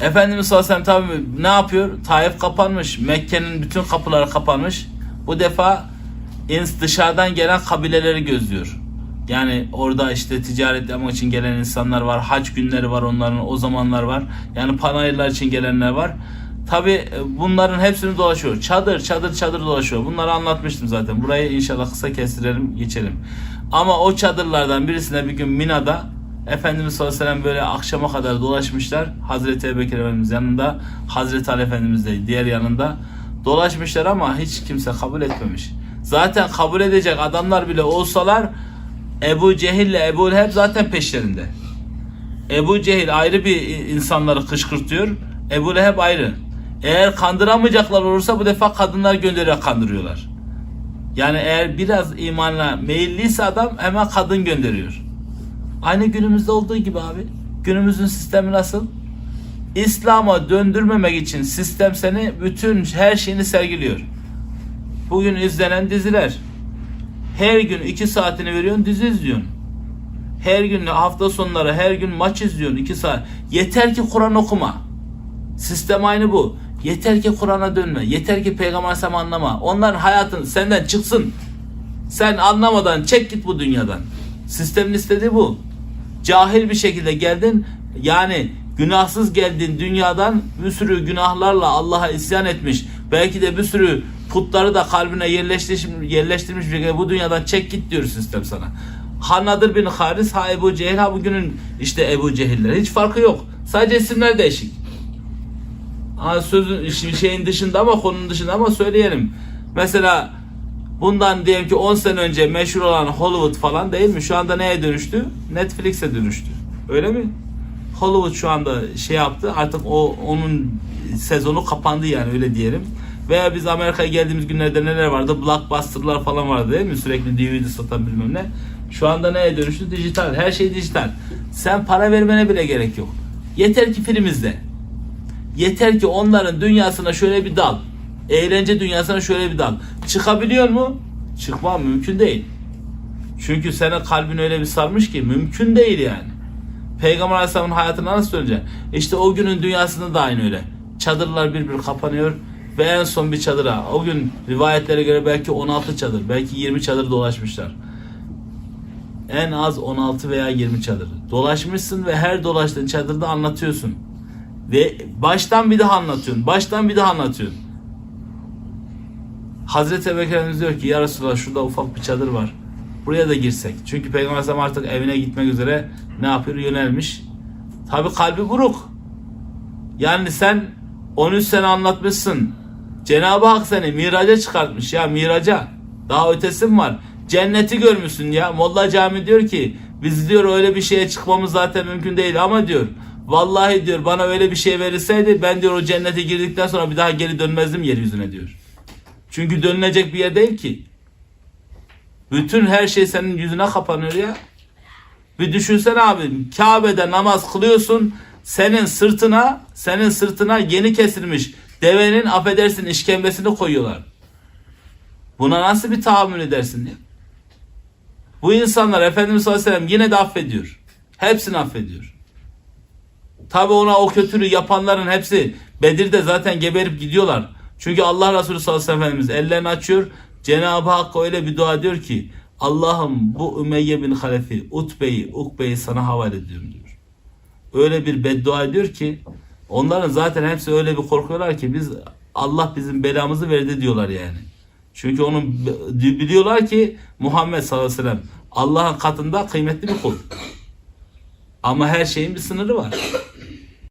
Efendimiz sallallahu aleyhi ve sellem tabi ne yapıyor? Taif kapanmış. Mekke'nin bütün kapıları kapanmış. Bu defa ins dışarıdan gelen kabileleri gözlüyor. Yani orada işte ticaret yapmak için gelen insanlar var. Hac günleri var onların o zamanlar var. Yani panayırlar için gelenler var. Tabi bunların hepsini dolaşıyor. Çadır çadır çadır dolaşıyor. Bunları anlatmıştım zaten. Burayı inşallah kısa kestirelim geçelim. Ama o çadırlardan birisine bir gün Mina'da Efendimiz sallallahu aleyhi ve sellem böyle akşama kadar dolaşmışlar. Hazreti Ebubekir Efendimiz yanında, Hazreti Ali Efendimiz de diğer yanında dolaşmışlar ama hiç kimse kabul etmemiş. Zaten kabul edecek adamlar bile olsalar Ebu Cehil ile Ebu Leheb zaten peşlerinde. Ebu Cehil ayrı bir insanları kışkırtıyor. Ebu Leheb ayrı. Eğer kandıramayacaklar olursa bu defa kadınlar göndererek kandırıyorlar. Yani eğer biraz imanla meyilliyse adam hemen kadın gönderiyor. Aynı günümüzde olduğu gibi abi. Günümüzün sistemi nasıl? İslam'a döndürmemek için sistem seni bütün her şeyini sergiliyor. Bugün izlenen diziler. Her gün iki saatini veriyorsun dizi izliyorsun. Her gün hafta sonları her gün maç izliyorsun iki saat. Yeter ki Kur'an okuma. Sistem aynı bu. Yeter ki Kur'an'a dönme. Yeter ki Peygamber Aleyhisselam'ı anlama. Onların hayatın senden çıksın. Sen anlamadan çek git bu dünyadan. Sistemin istediği bu. Cahil bir şekilde geldin. Yani günahsız geldin dünyadan bir sürü günahlarla Allah'a isyan etmiş. Belki de bir sürü putları da kalbine yerleştirmiş, yerleştirmiş bir şekilde bu dünyadan çek git diyor sistem sana. Ha Nadir bin Haris, ha Ebu Cehil, ha bugünün işte Ebu Cehiller. Hiç farkı yok. Sadece isimler değişik. Ha, sözün şeyin dışında ama konunun dışında ama söyleyelim. Mesela bundan diyelim ki 10 sene önce meşhur olan Hollywood falan değil mi? Şu anda neye dönüştü? Netflix'e dönüştü. Öyle mi? Hollywood şu anda şey yaptı. Artık o onun sezonu kapandı yani öyle diyelim. Veya biz Amerika'ya geldiğimiz günlerde neler vardı? Blockbuster'lar falan vardı değil mi? Sürekli DVD satan bilmem ne. Şu anda neye dönüştü? Dijital. Her şey dijital. Sen para vermene bile gerek yok. Yeter ki film izle. Yeter ki onların dünyasına şöyle bir dal. Eğlence dünyasına şöyle bir dal. Çıkabiliyor mu? Çıkma mümkün değil. Çünkü senin kalbin öyle bir sarmış ki mümkün değil yani. Peygamber Aleyhisselam'ın hayatına nasıl döneceksin? İşte o günün dünyasında da aynı öyle. Çadırlar bir bir kapanıyor ve en son bir çadıra. O gün rivayetlere göre belki 16 çadır, belki 20 çadır dolaşmışlar. En az 16 veya 20 çadır. Dolaşmışsın ve her dolaştığın çadırda anlatıyorsun. Ve baştan bir daha anlatıyorsun. Baştan bir daha anlatıyorsun. Hazreti Ebu diyor ki ya Resulallah şurada ufak bir çadır var. Buraya da girsek. Çünkü Peygamber Aleyhisselam artık evine gitmek üzere ne yapıyor? Yönelmiş. Tabi kalbi buruk. Yani sen 13 sene anlatmışsın. Cenab-ı Hak seni miraca çıkartmış ya miraca. Daha ötesi var? Cenneti görmüşsün ya. Molla Cami diyor ki biz diyor öyle bir şeye çıkmamız zaten mümkün değil ama diyor vallahi diyor bana öyle bir şey verilseydi ben diyor o cennete girdikten sonra bir daha geri dönmezdim yeryüzüne diyor. Çünkü dönülecek bir yer değil ki. Bütün her şey senin yüzüne kapanıyor ya. Bir düşünsene abi Kabe'de namaz kılıyorsun senin sırtına senin sırtına yeni kesilmiş devenin affedersin işkembesini koyuyorlar. Buna nasıl bir tahammül edersin ya? Bu insanlar Efendimiz sallallahu aleyhi ve sellem yine de affediyor. Hepsini affediyor. Tabi ona o kötülüğü yapanların hepsi Bedir'de zaten geberip gidiyorlar. Çünkü Allah Resulü sallallahu aleyhi ve sellem Efendimiz ellerini açıyor. Cenab-ı Hak öyle bir dua diyor ki Allah'ım bu Ümeyye bin Halefi, Utbe'yi, Ukbe'yi sana havale ediyorum diyor. Öyle bir beddua ediyor ki onların zaten hepsi öyle bir korkuyorlar ki biz Allah bizim belamızı verdi diyorlar yani. Çünkü onun biliyorlar ki Muhammed sallallahu aleyhi ve sellem Allah'ın katında kıymetli bir kul. Ama her şeyin bir sınırı var.